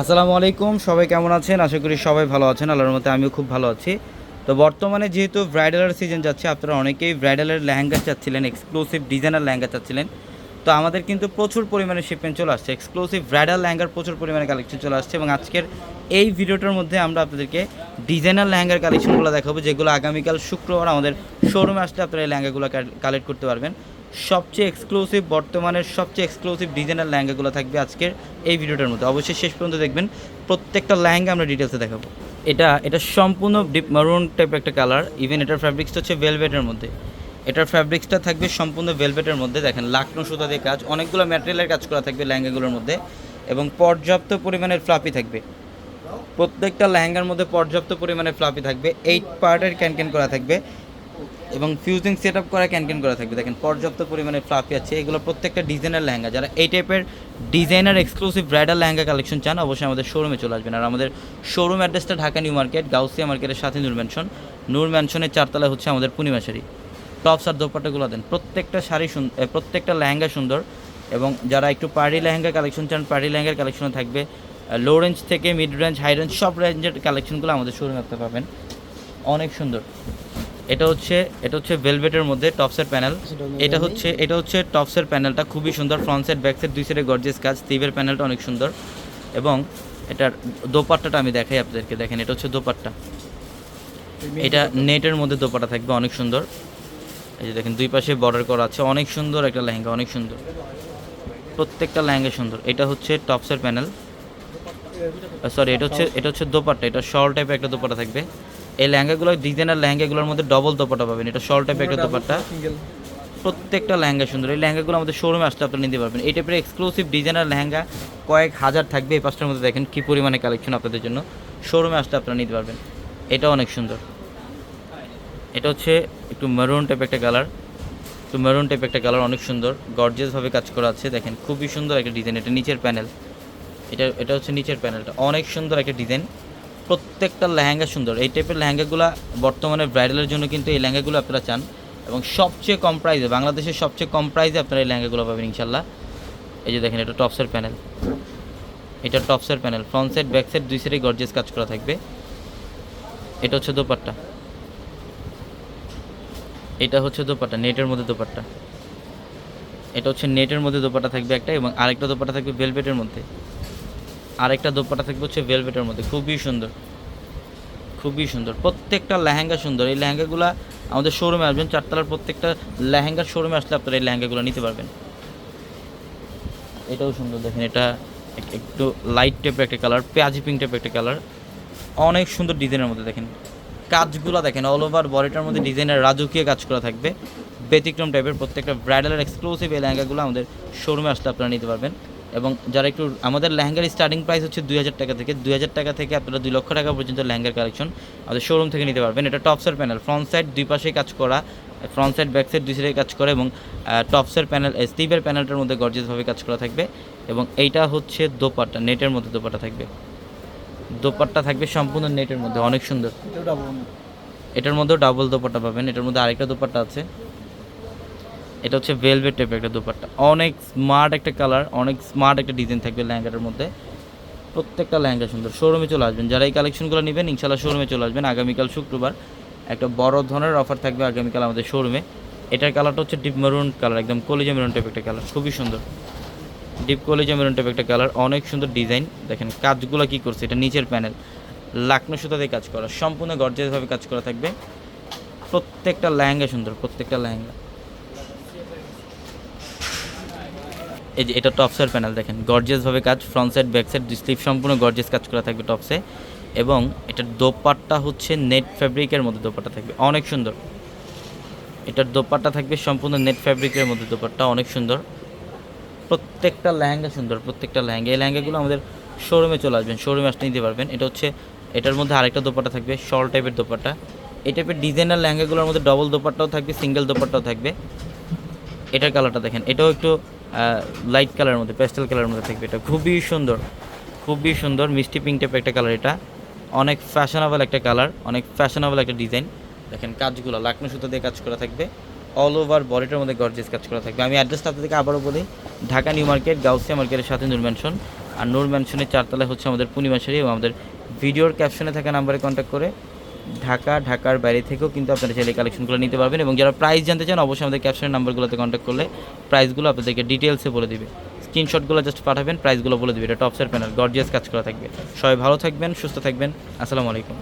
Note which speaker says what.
Speaker 1: আসসালামু আলাইকুম, সবাই কেমন আছেন? আশা করি সবাই ভালো আছেন, আল্লাহর মতে আমিও খুব ভালো আছি। তো বর্তমানে যেহেতু ব্রাইডালের সিজন যাচ্ছে, আপনারা অনেকেই ব্রাইডালের লেহেঙ্গা চাচ্ছিলেন এক্সক্লুসিভ ডিজাইনার লেহেঙ্গা চাচ্ছিলেন। তো আমাদের কিন্তু প্রচুর পরিমাণে শিপমেন্ট চলে আসছে এক্সক্লুসিভ ব্রাইডাল লেহেঙ্গার প্রচুর পরিমাণে কালেকশন চলে আসছে এবং আজকের এই ভিডিওটার মধ্যে আমরা আপনাদেরকে ডিজাইনার লেহেঙ্গার কালেকশনগুলো দেখাবো, যেগুলো আগামীকাল শুক্রবার আমাদের শোরুমে আসলে আপনারা এই লেহেঙ্গাগুলো কালেক্ট করতে পারবেন। সবচেয়ে এক্সক্লুসিভ বর্তমানের সবচেয়ে এক্সক্লুসিভ ডিজাইনার লেহেঙ্গাগুলো থাকবে আজকের এই ভিডিওটার মধ্যে। অবশ্যই শেষ পর্যন্ত দেখবেন। প্রত্যেকটা লেহেঙ্গা আমরা ডিটেলসে দেখাবো। এটা এটা সম্পূর্ণ ডিপ মারুন টাইপের একটা কালার ইভেন এটার ফ্যাব্রিক্সটা হচ্ছে ভেলভেটের মধ্যে। এটার ফ্যাব্রিক্সটা থাকবে সম্পূর্ণ ভেলভেটের মধ্যে। দেখেন লাকনো সুতা দিয়ে কাজ, অনেকগুলো ম্যাটেরিয়ালের কাজ করা থাকবে লেহেঙ্গাগুলোর মধ্যে। এবং পর্যাপ্ত পরিমাণের ফ্লাপি থাকবে। প্রত্যেকটা লেহেঙ্গার মধ্যে পর্যাপ্ত পরিমাণে ফ্লাপি থাকবে। এইট পার্টের ক্যান ক্যান করা থাকবে। এবং ফিউজিং সেট আপ করা ক্যান ক্যান করা থাকবে। দেখেন, পর্যাপ্ত পরিমাণে ফ্লাফি আছে। এগুলো প্রত্যেকটা ডিজাইনার লেহেঙ্গা। যারা এই টাইপের designer exclusive bridal lehenga collection চান, অবশ্যই আমাদের শোরুমে চলে আসবেন। আর আমাদের শোরুম অ্যাড্রেসটা ঢাকা নিউ মার্কেট, গাউসিয়া মার্কেটের সাথে নূর ম্যানশন। নূর ম্যানশনের চারতলায় হচ্ছে আমাদের পূর্ণিমা শাড়ি টপস আর দোপাট্টাগুলো দেন। প্রত্যেকটা শাড়ি সুন্দর প্রত্যেকটা লেহেঙ্গা সুন্দর। এবং যারা একটু পার্টি লেহেঙ্গা কালেকশন চান পার্টি লেহেঙ্গার কালেকশনও থাকবে। লো রেঞ্জ থেকে মিড রেঞ্জ হাই রেঞ্জ সব রেঞ্জের কালেকশনগুলো আমাদের শোরুমে আপনি পাবেন। অনেক সুন্দর। এটা হচ্ছে এটা হচ্ছে ভেলভেটের মধ্যে টপসের প্যানেল এটা হচ্ছে এটা হচ্ছে টপসের প্যানেলটা খুবই সুন্দর ফ্রন্ট সাইড ব্যাক সাইড দুই সাইডে গর্জিয়াস কাজ। স্টিভের প্যানেলটা অনেক সুন্দর। এবং এটার দোপাট্টাটা আমি দেখাই আপনাদেরকে, দেখেন, এটা হচ্ছে দোপাট্টা। এটা নেটের মধ্যে দোপাট্টা থাকবে, অনেক সুন্দর। এই যে দেখেন, দুই পাশে বর্ডার করা আছে, অনেক সুন্দর একটা লেহেঙ্গা, অনেক সুন্দর। প্রত্যেকটা লেহেঙ্গা সুন্দর। এটা হচ্ছে টপসের প্যানেল সরি এটা হচ্ছে এটা হচ্ছে দোপাট্টা, এটা শল টাইপের একটা দোপাট্টা থাকবে। এই লেহেঙ্গাগুলো ডিজাইনার লেহেঙ্গাগুলোর মধ্যে ডবল দোপাট্টা পাবেন। এটা শল টাইপের একটা দোপাট্টা। প্রত্যেকটা লেহেঙ্গা সুন্দর। এই লেহেঙ্গাগুলো আমাদের শোরুমে আসলে আপনারা নিতে পারবেন। এই টাইপের এক্সক্লুসিভ ডিজাইনার লেহেঙ্গা কয়েক হাজার থাকবে। এই পাঁচটার মধ্যে দেখেন কী পরিমাণে কালেকশন আপনাদের জন্য। শোরুমে আসলে আপনারা নিতে পারবেন। এটা অনেক সুন্দর। এটা হচ্ছে একটু মেরুন টাইপ একটা কালার একটু মেরুন টাইপ একটা কালার অনেক সুন্দর। গর্জিয়াসভাবে কাজ করা আছে। দেখেন খুবই সুন্দর একটা ডিজাইন এটা নিচের প্যানেল এটা এটা হচ্ছে নিচের প্যানেলটা অনেক সুন্দর একটা ডিজাইন প্রত্যেকটা লেহেঙ্গা সুন্দর। এই টাইপের লেহেঙ্গাগুলো বর্তমানে ব্রাইডালের জন্য কিন্তু এই লেহেঙ্গাগুলো আপনারা চান। এবং সবচেয়ে কম প্রাইসে বাংলাদেশের সবচেয়ে কম প্রাইসে আপনারা এই লেহেঙ্গাগুলো পাবেন ইনশাল্লাহ এই যে দেখেন, এটা টপসের প্যানেল এটা টপসের panel front side back side দুই সাইডে গর্জেস কাজ করা থাকবে। এটা হচ্ছে দোপাট্টা। এটা হচ্ছে দোপাট্টা, নেটের মধ্যে দোপাট্টা। এটা হচ্ছে নেটের মধ্যে দোপাট্টা থাকবে একটা এবং আরেকটা দোপাট্টা থাকবে ভেলভেটের মধ্যে। আরেকটা দোপাটা থাকবে হচ্ছে ভেলভেটের মধ্যে। খুবই সুন্দর। খুবই সুন্দর। প্রত্যেকটা লেহেঙ্গা সুন্দর। এই লেহেঙ্গাগুলো আমাদের শোরুমে আসবেন, চারতলার প্রত্যেকটা লেহেঙ্গার শোরুমে আসলে আপনারা এই লেহেঙ্গাগুলো নিতে পারবেন। এটাও সুন্দর দেখেন, এটা একটু লাইট টাইপের একটা কালার পেঁয়াজি পিঙ্ক টাইপের একটা কালার অনেক সুন্দর ডিজাইনের মধ্যে দেখেন। কাজগুলো দেখেন অল ওভার বডিটার মধ্যে ডিজাইনের রাজকীয় কাজ করা থাকবে। ব্যতিক্রম টাইপের প্রত্যেকটা ব্রাইডালের এক্সক্লুসিভ এই লেহেঙ্গাগুলো আমাদের শোরুমে আসলে আপনারা নিতে পারবেন। এবং যারা একটু আমাদের লেহেঙ্গার স্টার্টিং প্রাইস হচ্ছে দুই হাজার টাকা থেকে দুই হাজার টাকা থেকে আপনারা দুই লক্ষ টাকা পর্যন্ত লেহেঙ্গার কালেকশন আমাদের শোরুম থেকে নিতে পারবেন। এটা টপসের প্যানেল ফ্রন্ট সাইড দুই পাশে কাজ করা ফ্রন্ট সাইড ব্যাক সাইড দুই সাইডে কাজ করে এবং টপসের প্যানেল স্টিভের প্যানেলটার মধ্যে গর্জিয়াসভাবে কাজ করা থাকবে এবং এইটা হচ্ছে দোপাট্টা নেটের মধ্যে দোপাট্টা থাকবে। দোপাট্টা থাকবে সম্পূর্ণ নেটের মধ্যে অনেক সুন্দর। এটার মধ্যেও ডাবল দোপাট্টা পাবেন এটার মধ্যে আরেকটা দোপাট্টা আছে। এটা হচ্ছে ভেলভেট টাইপের একটা দোপাট্টা। অনেক স্মার্ট একটা কালার অনেক স্মার্ট একটা ডিজাইন থাকবে লেহেঙ্গাটার মধ্যে। প্রত্যেকটা লেহেঙ্গা সুন্দর। শোরুমে চলে আসবেন। যারা এই কালেকশনগুলো নেবেন ইনশাল্লাহ শোরুমে চলে আসবেন। আগামীকাল শুক্রবার একটা বড় ধরনের অফার থাকবে আগামীকাল আমাদের শোরুমে এটার কালারটা হচ্ছে ডিপ মেরুন কালার একদম কলিজা মেরুন টাইপ একটা কালার খুবই সুন্দর। ডিপ কলিজা মেরুন টাইপ একটা কালার অনেক সুন্দর ডিজাইন দেখেন কাজগুলো কি করছে, এটা নিচের প্যানেল লাকনো সুতা দিয়ে কাজ করা। সম্পূর্ণ গর্জিয়াসভাবে কাজ করা থাকবে। প্রত্যেকটা লেহেঙ্গা সুন্দর, প্রত্যেকটা লেহেঙ্গা। এই যে এটা টপসের প্যানেল দেখেন গর্জিয়াসভাবে কাজ front side back side slip সম্পূর্ণ গর্জিয়াস কাজ করা থাকবে টপসে। এবং এটার দোপাট্টা হচ্ছে নেট ফ্যাব্রিকের মধ্যে দোপাট্টা থাকবে, অনেক সুন্দর। এটার দোপাট্টা থাকবে সম্পূর্ণ নেট ফ্যাব্রিকের মধ্যে দোপাট্টা, অনেক সুন্দর। প্রত্যেকটা লেহেঙ্গা সুন্দর, প্রত্যেকটা লেহেঙ্গা। এই লেহেঙ্গাগুলো আমাদের শোরুমে চলে আসবেন শোরুমে আসতে নিতে পারবেন। এটা হচ্ছে, এটার মধ্যে আরেকটা দোপাট্টা থাকবে শল টাইপের দোপাট্টা। এই টাইপের ডিজাইনার লেহেঙ্গাগুলোর মধ্যে ডবল দোপাট্টাও থাকবে সিঙ্গেল দোপাট্টাও থাকবে। এটার কালারটা দেখেন, এটাও একটু লাইট কালারের মধ্যে পেস্টেল কালারের মধ্যে থাকবে এটা। খুবই সুন্দর খুবই সুন্দর, মিষ্টি পিঙ্ক টাইপের একটা কালার এটা। অনেক ফ্যাশনেবল একটা কালার অনেক ফ্যাশনেবল একটা ডিজাইন দেখেন কাজগুলো লাকনো সুতো দিয়ে কাজ করা থাকবে। অল ওভার বডিটার মধ্যে গর্জিয়াস কাজ করা থাকবে। আমি অ্যাড্রেসটা আপনাদেরকে আবারও বলি, ঢাকা নিউ মার্কেট গাউসিয়া মার্কেটের সাথে নূর ম্যানশন আর নূর ম্যানশনের চারতলায় হচ্ছে আমাদের পূর্ণিমা শাড়ি এবং আমাদের ভিডিওর ক্যাপশনে থাকা নাম্বারে কন্ট্যাক্ট করে ঢাকা, ঢাকার বাইরে থেকেও কিন্তু আপনারা চাইলে কালেকশনগুলো নিতে পারবেন এবং যারা প্রাইস জানতে চান অবশ্যই আমাদের ক্যাপশনের নাম্বারগুলোতে কন্ট্যাক্ট করলে প্রাইসগুলো আপনাদেরকে ডিটেলসে বলে দিবে। স্ক্রিনশটগুলো জাস্ট পাঠাবেন প্রাইসগুলো বলে দেবে। এটা টপসের প্যানেল গর্জিয়াস কাজ করা থাকবে। সবাই ভালো থাকবেন, সুস্থ থাকবেন। আসসালামু আলাইকুম।